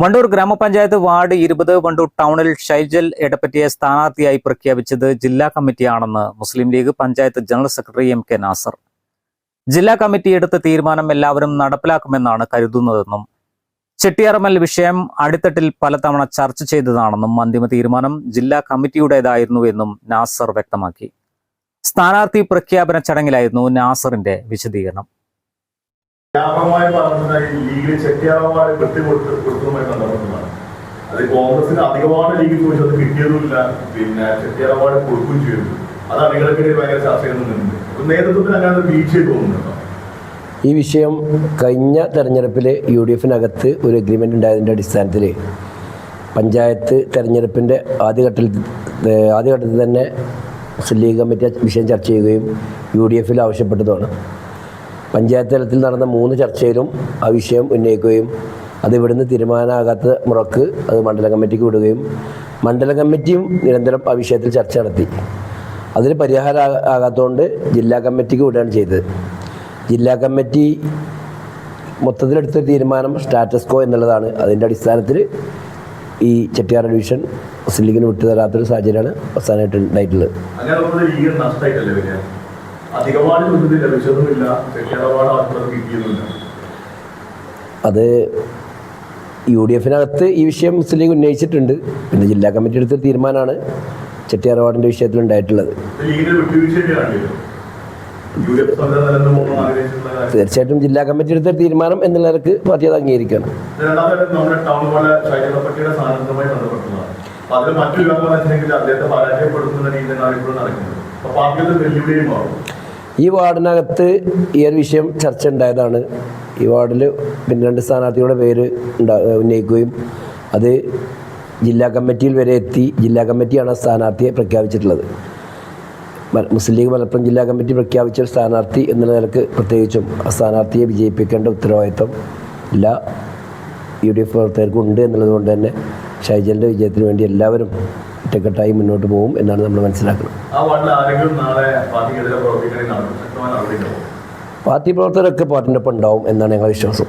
വണ്ടൂർ ഗ്രാമപഞ്ചായത്ത് വാർഡ് ഇരുപത് വണ്ടൂർ ടൗണിൽ ഷൈജൽ എടപ്പറ്റിയെ സ്ഥാനാർത്ഥിയായി പ്രഖ്യാപിച്ചത് ജില്ലാ കമ്മിറ്റിയാണെന്ന് Muslim League panchayat general secretary M K Nasar. ജില്ലാ കമ്മിറ്റി എടുത്ത തീരുമാനം എല്ലാവരും നടപ്പിലാക്കുമെന്നാണ് കരുതുന്നതെന്നും ചെട്ടിയാറമൽ വിഷയം അടിത്തട്ടിൽ പലതവണ ചർച്ച ചെയ്തതാണെന്നും അന്തിമ തീരുമാനം ജില്ലാ കമ്മിറ്റിയുടേതായിരുന്നുവെന്നും നാസർ വ്യക്തമാക്കി. സ്ഥാനാർത്ഥി പ്രഖ്യാപന ചടങ്ങിലായിരുന്നു നാസറിന്റെ വിശദീകരണം. വ്യാപകമായി പറഞ്ഞതായി ലീഗിൽ ചെട്ടിയാറവാട് വെട്ടിക്കൊടുത്ത് കൊടുത്തതുമായി ബന്ധപ്പെട്ടതാണ് അത് കോൺഗ്രസിന് അധികമാണ് ലീഗിൽ ചോദിച്ചത് അത് കിട്ടിയതുമില്ല. പിന്നെ ചെട്ടിയാറവാട് കൊടുക്കുകയും ചെയ്തു. അത് അണികൾക്കിടയിൽ ഭയങ്കര ചർച്ച ചെയ്യുന്നുണ്ട് അങ്ങനെ ഒരു വീഴ്ച തോന്നുന്നുണ്ടോ? ഈ വിഷയം കഴിഞ്ഞ തെരഞ്ഞെടുപ്പിൽ യു ഡി എഫിനകത്ത് ഒരു എഗ്രിമെന്റ് ഉണ്ടായതിന്റെ അടിസ്ഥാനത്തിൽ പഞ്ചായത്ത് തെരഞ്ഞെടുപ്പിന്റെ ആദ്യഘട്ടത്തിൽ ആദ്യഘട്ടത്തിൽ തന്നെ മുസ്ലിം ലീഗ് കമ്മിറ്റി വിഷയം ചർച്ച ചെയ്യുകയും യു ഡി എഫിൽ ആവശ്യപ്പെട്ടതുമാണ് പഞ്ചായത്ത് തലത്തിൽ നടന്ന മൂന്ന് ചർച്ചയിലും ആ വിഷയം ഉന്നയിക്കുകയും അത് ഇവിടുന്ന് തീരുമാനമാകാത്ത മുറക്ക് അത് മണ്ഡലം കമ്മിറ്റിക്ക് വിടുകയും മണ്ഡലം കമ്മിറ്റിയും നിരന്തരം ആ വിഷയത്തിൽ ചർച്ച നടത്തി. അതിന് പരിഹാരം ആകാത്തതുകൊണ്ട് ജില്ലാ കമ്മിറ്റിക്ക് വിടുകയാണ് ചെയ്തത്. ജില്ലാ കമ്മിറ്റി മൊത്തത്തിലെടുത്ത തീരുമാനം സ്റ്റാറ്റസ് കോ എന്നുള്ളതാണ്. അതിന്റെ അടിസ്ഥാനത്തിൽ ഈ ചെട്ടിയാർ ഡിവിഷൻ മുസ്ലിം ലീഗിന് വിട്ടുതരാത്തൊരു സാഹചര്യമാണ് അവസാനമായിട്ട് ഉണ്ടായിട്ടുള്ളത്. അധികമാണ് കിട്ടിയതുമില്ല അത് യു ഡി എഫിനകത്ത് ഈ വിഷയം മുസ്ലിം ലീഗ് ഉന്നയിച്ചിട്ടുണ്ട്. പിന്നെ ജില്ലാ കമ്മിറ്റി എടുത്ത തീരുമാനമാണ് ചെട്ടിയാർ അവാർഡിന്റെ വിഷയത്തിൽ ഉണ്ടായിട്ടുള്ളത് തീർച്ചയായിട്ടും ജില്ലാ കമ്മിറ്റി എടുത്ത തീരുമാനം എന്നുള്ളവർക്ക് പാർട്ടി അത് അംഗീകരിക്കണം അതിൽ മറ്റൊരു അദ്ദേഹത്തെ പരാജയപ്പെടുത്തുന്ന രീതിയിലാണ് ഇപ്പോൾ നടക്കുന്നത്. അപ്പൊ പാർട്ടിയുടെ വെല്ലുവിളിയും മാറും ഈ വാർഡിനകത്ത് ഈ ഒരു വിഷയം ചർച്ച ഉണ്ടായതാണ്. ഈ വാർഡിൽ പിന്നെ രണ്ട് സ്ഥാനാർത്ഥികളുടെ പേര് ഉണ്ടാ ഉന്നയിക്കുകയും അത് ജില്ലാ കമ്മിറ്റിയിൽ വരെ എത്തി ജില്ലാ കമ്മിറ്റിയാണ് സ്ഥാനാർത്ഥിയെ പ്രഖ്യാപിച്ചിട്ടുള്ളത്. മുസ്ലിം ലീഗ് മലപ്പുറം ജില്ലാ കമ്മിറ്റി പ്രഖ്യാപിച്ച ഒരു സ്ഥാനാർത്ഥി എന്നുള്ള നിലയ്ക്ക് പ്രത്യേകിച്ചും ആ സ്ഥാനാർത്ഥിയെ വിജയിപ്പിക്കേണ്ട ഉത്തരവാദിത്വം എല്ലാ യു ഡി എഫ് പ്രവർത്തകർക്കും ഉണ്ട് എന്നുള്ളത് കൊണ്ട് തന്നെ ഷൈജലിന്റെ വിജയത്തിന് വേണ്ടി എല്ലാവരും ഒറ്റക്കെട്ടായി മുന്നോട്ട് പോകും എന്നാണ് നമ്മൾ മനസ്സിലാക്കുന്നത്. പാർട്ടി പ്രവർത്തകരൊക്കെ പാർട്ടിന്റെ ഒപ്പം ഉണ്ടാവും എന്നാണ് ഞങ്ങളുടെ വിശ്വാസം.